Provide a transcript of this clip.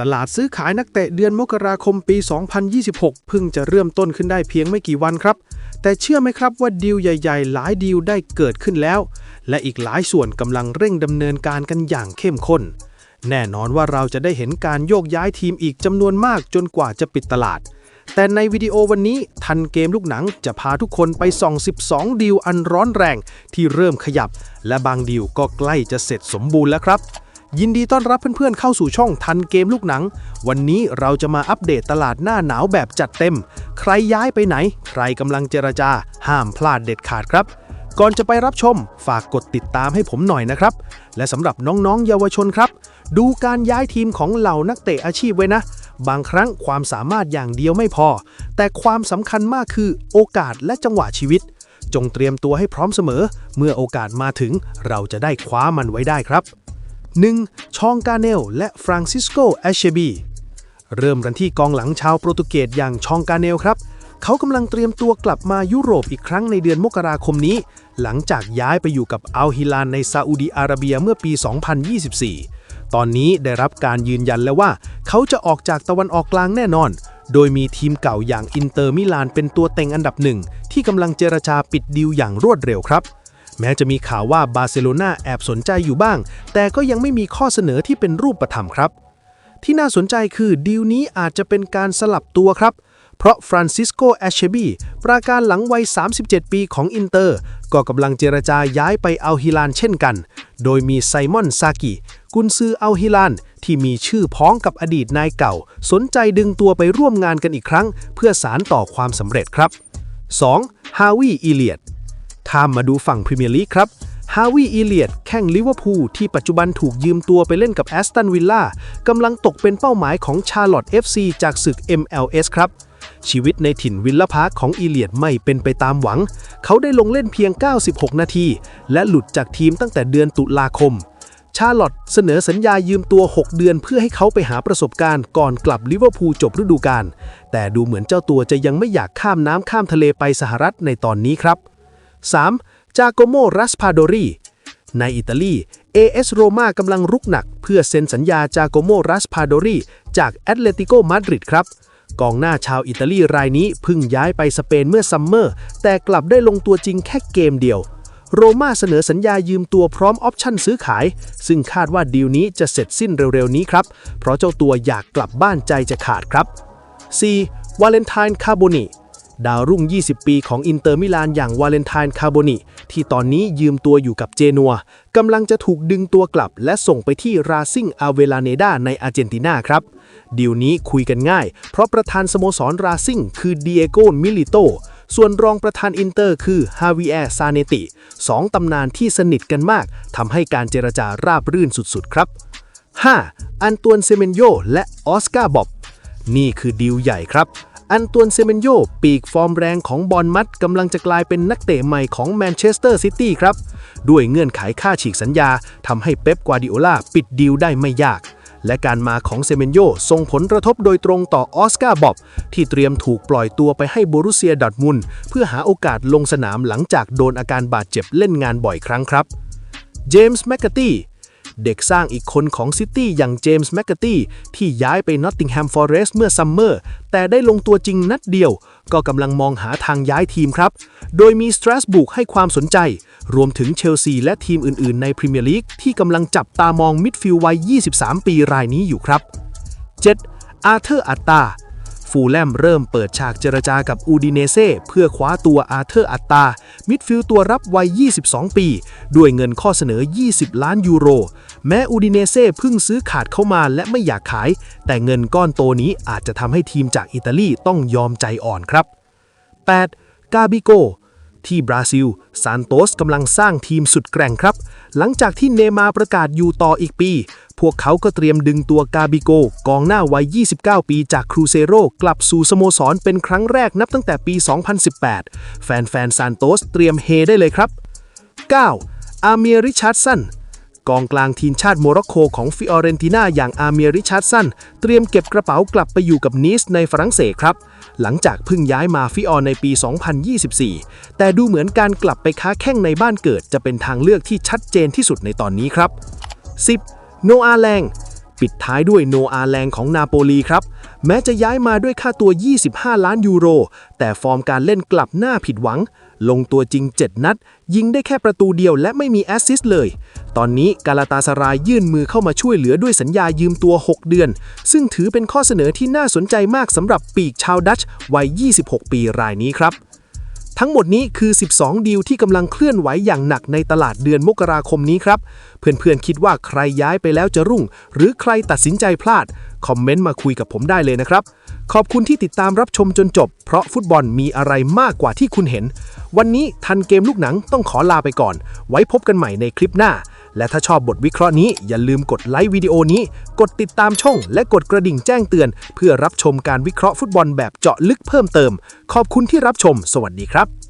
ตลาดซื้อขายนักเตะเดือนมกราคมปี 2026 เพิ่งจะเริ่มต้นขึ้นได้เพียงไม่กี่วันครับ แต่เชื่อไหมครับว่าดีลใหญ่ ๆ หลายดีลได้เกิดขึ้นแล้ว และอีกหลายส่วนกำลังเร่งดำเนินการกันอย่างเข้มข้น แน่นอนว่าเราจะได้เห็นการโยกย้ายทีมอีกจำนวนมากจนกว่าจะปิดตลาด แต่ในวิดีโอวันนี้ทันเกมลูกหนังจะพาทุกคนไปส่อง 12 ดีลอันร้อนแรงที่เริ่มขยับ และบางดีลก็ใกล้จะเสร็จสมบูรณ์แล้วครับ ยินดีต้อนรับเพื่อนๆเข้าสู่ช่องทันเกมลูกหนัง วันนี้เราจะมาอัปเดตตลาดหน้าหนาวแบบจัดเต็ม ใครย้ายไปไหน ใครกำลังเจรจา ห้ามพลาดเด็ดขาดครับ ก่อนจะไปรับชม ฝากกดติดตามให้ผมหน่อยนะครับ และสำหรับน้องๆเยาวชนครับ ดูการย้ายทีมของเหล่านักเตะอาชีพไว้นะ บางครั้งความสามารถอย่างเดียวไม่พอ แต่ความสำคัญมากคือโอกาสและจังหวะชีวิต จงเตรียมตัวให้พร้อมเสมอ เมื่อโอกาสมาถึงเราจะได้คว้ามันไว้ได้ครับ 1. ชองกาเนล และฟรานซิสโกแอชเชบี เริ่มกันที่กองหลังชาวโปรตุเกสอย่างชองกาเนลครับ เขากำลังเตรียมตัวกลับมายุโรปอีกครั้งในเดือนมกราคมนี้ หลังจากย้ายไปอยู่กับอัลฮิลานในซาอุดีอาระเบียเมื่อปี 2024 ตอนนี้ได้รับการยืนยันแล้วว่า เขาจะออกจากตะวันออกกลางแน่นอน โดยมีทีมเก่าอย่างอินเตอร์มิลานเป็นตัวเต็งอันดับหนึ่งที่กำลังเจรจาปิดดีลอย่างรวดเร็วครับ แม้จะมีข่าวว่าบาร์เซโลนาแอบสนใจอยู่บ้าง แต่ก็ยังไม่มีข้อเสนอที่เป็นรูปธรรมครับ ที่น่าสนใจคือดีลนี้อาจจะเป็นการสลับตัวครับ เพราะฟรานซิสโกแอชเชบีปราการหลังวัย 37 ปีของอินเตอร์ ก็กำลังเจรจาย้ายไปอัลฮิลานเช่นกัน โดยมีไซมอนซากิกุนซืออัลฮิลานที่มีชื่อพ้องกับอดีตนายเก่า สนใจดึงตัวไปร่วมงานกันอีกครั้ง เพื่อสารต่อความสำเร็จครับ 2. ฮาวิอีเลียด ข้ามมาดูฝั่งพรีเมียร์ลีกครับฮาวิอีเลียดแข่งลิเวอร์พูลที่ปัจจุบันถูกยืมตัวไปเล่นกับแอสตันวิลล่ากำลังตกเป็นเป้าหมายของชาร์ลอต FC จากศึก MLS ครับ ชีวิตในถิ่นวิลล่าพาร์คของอีเลียดไม่เป็นไปตามหวัง เขาได้ลงเล่นเพียง 96 นาที และหลุดจากทีมตั้งแต่เดือนตุลาคม ชาร์ลอตเสนอสัญญายืมตัว 6 เดือนเพื่อให้เขาไปหาประสบการณ์ก่อนกลับลิเวอร์พูลจบฤดูกาลแต่ดูเหมือนเจ้าตัวจะยังไม่อยากข้ามน้ำข้ามทะเลไปสหรัฐในตอนนี้ครับ 3. จาโกโมรัสพาโดรีในอิตาลี AS โรมากำลังรุกหนัก เพื่อเซ็นสัญญาจาโกโมรัสพาโดรีจากแอตเลติโกมาดริดครับกองหน้าชาวอิตาลีรายนี้พิ่งย้ายไปสเปนเมื่อซัมเมอร์ แต่กลับได้ลงตัวจริงแค่เกมเดียว โรม่าเสนอสัญญายืมตัวพร้อมออปชั่นซื้อขาย ซึ่งคาดว่าดีลนี้จะเสร็จสิ้นเร็วๆนี้ครับ เพราะเจ้าตัวอยากกลับบ้านใจจะขาดครับ 4. วาเลนไทน์คาโบนิ ดาวรุ่ง 20 ปีของอินเตอร์มิลานอย่างวาเลนไทน์คาโบนิที่ตอนนี้ยืมตัวอยู่กับเจนัวกำลังจะถูกดึงตัวกลับ และส่งไปที่ราซิงอาเวลาเนดาในอาร์เจนตินาครับดีลนี้คุยกันง่าย เพราะประธานสโมสรราซิงคือเดียโกมิลิโตส่วนรองประธานอินเตอร์คือฮาวิเอซาเนติสองตำนานที่สนิทกันมากทำให้การเจรจาราบรื่นสุดๆครับ 5. อันตวนเซเมนโยและออสการ์บอบนี่คือดีลใหญ่ครับ อันตวนเซเมนโยปีกฟอร์มแรงของบอลมัดกำลังจะกลายเป็นนักเตะใหม่ของแมนเชสเตอร์ซิตี้ครับ ด้วยเงื่อนไขค่าฉีกสัญญาทำให้เป๊ปกวาดิโอลาปิดดีลได้ไม่ยาก และการมาของเซเมนโยส่งผลกระทบโดยตรงต่อออสการ์บอบ ที่เตรียมถูกปล่อยตัวไปให้บรุเซียดอทมุนเพื่อหาโอกาสลงสนามหลังจากโดนอาการบาดเจ็บเล่นงานบ่อยครั้งครับ เจมส์แมคกาตี้ เด็กสร้างอีกคนของซิตี้อย่างเจมส์แมคกาตี้ที่ย้ายไปนอตติงแฮมฟอเรสต์เมื่อซัมเมอร์ แต่ได้ลงตัวจริงนัดเดียว ก็กำลังมองหาทางย้ายทีมครับ โดยมีสตรสบุกให้ความสนใจ รวมถึงเชลซีและทีมอื่นๆ ในพรีเมียร์ลีกที่กำลังจับตามองมิดฟิลด์วัย 23 ปีรายนี้อยู่ครับ 7. อาร์เธอร์อัตตา ฟูลแลมเริ่มเปิดฉากเจรจากับอูดิเนเซ่เพื่อคว้าตัวอาร์เธอร์อัตตา มิดฟิลด์ตัวรับวัย 22 ปี ด้วยเงินข้อเสนอ 20 ล้านยูโร แม้อูดิเนเซ่เพิ่งซื้อขาดเข้ามาและไม่อยากขาย แต่เงินก้อนโตนี้อาจจะทำให้ทีมจากอิตาลีต้องยอมใจอ่อนครับ 8. กาบิโกที่บราซิลซานโตสกำลังสร้างทีมสุดแกร่งครับ หลังจากที่เนมาประกาศอยู่ต่ออีกปี พวกเขาก็เตรียมดึงตัวกาบิโก กองหน้าวัย 29 ปีจากครูเซโรกลับสู่สโมสรเป็นครั้งแรกนับตั้งแต่ปี 2018 แฟนๆซานโตสเตรียมเฮได้เลยครับ 9. อาเมียริชาร์ดสัน กองกลางทีมชาติโมร็อกโกของฟิออเรนติน่าอย่างอาเมียริชาร์ดสันเตรียมเก็บกระเป๋ากลับไปอยู่กับนีสในฝรั่งเศสครับ หลังจากเพิ่งย้ายมาฟิออในปี 2024 แต่ดูเหมือนการกลับไปค้าแข้งในบ้านเกิด จะเป็นทางเลือกที่ชัดเจนที่สุดในตอนนี้ครับ 10. โนอาแลงปิดท้ายด้วยโนอาแลงของนาโปลีครับ แม้จะย้ายมาด้วยค่าตัว 25 ล้านยูโร แต่ฟอร์มการเล่นกลับหน้าผิดหวัง ลงตัวจริง 7 นัด ยิงได้แค่ประตูเดียวและไม่มีแอสซิสต์เลย ตอนนี้กาลาตาสรายยื่นมือเข้ามาช่วยเหลือด้วยสัญญายืมตัว 6 เดือน ซึ่งถือเป็นข้อเสนอที่น่าสนใจมากสำหรับปีกชาวดัตช์วัย 26 ปีรายนี้ครับ ทั้งหมดนี้คือ 12 ดีลที่กำลังเคลื่อนไหวอย่างหนักในตลาดเดือนมกราคมนี้ครับ เพื่อนๆคิดว่าใครย้ายไปแล้วจะรุ่ง หรือใครตัดสินใจพลาด คอมเมนต์มาคุยกับผมได้เลยนะครับ ขอบคุณที่ติดตามรับชมจนจบ เพราะฟุตบอลมีอะไรมากกว่าที่คุณเห็น วันนี้ทันเกมลูกหนังต้องขอลาไปก่อน ไว้พบกันใหม่ในคลิปหน้า และถ้าชอบบทวิเคราะห์นี้อย่าลืมกดไลค์วิดีโอนี้ กดติดตามช่อง และกดกระดิ่งแจ้งเตือน เพื่อรับชมการวิเคราะห์ฟุตบอลแบบเจาะลึกเพิ่มเติม ขอบคุณที่รับชม สวัสดีครับ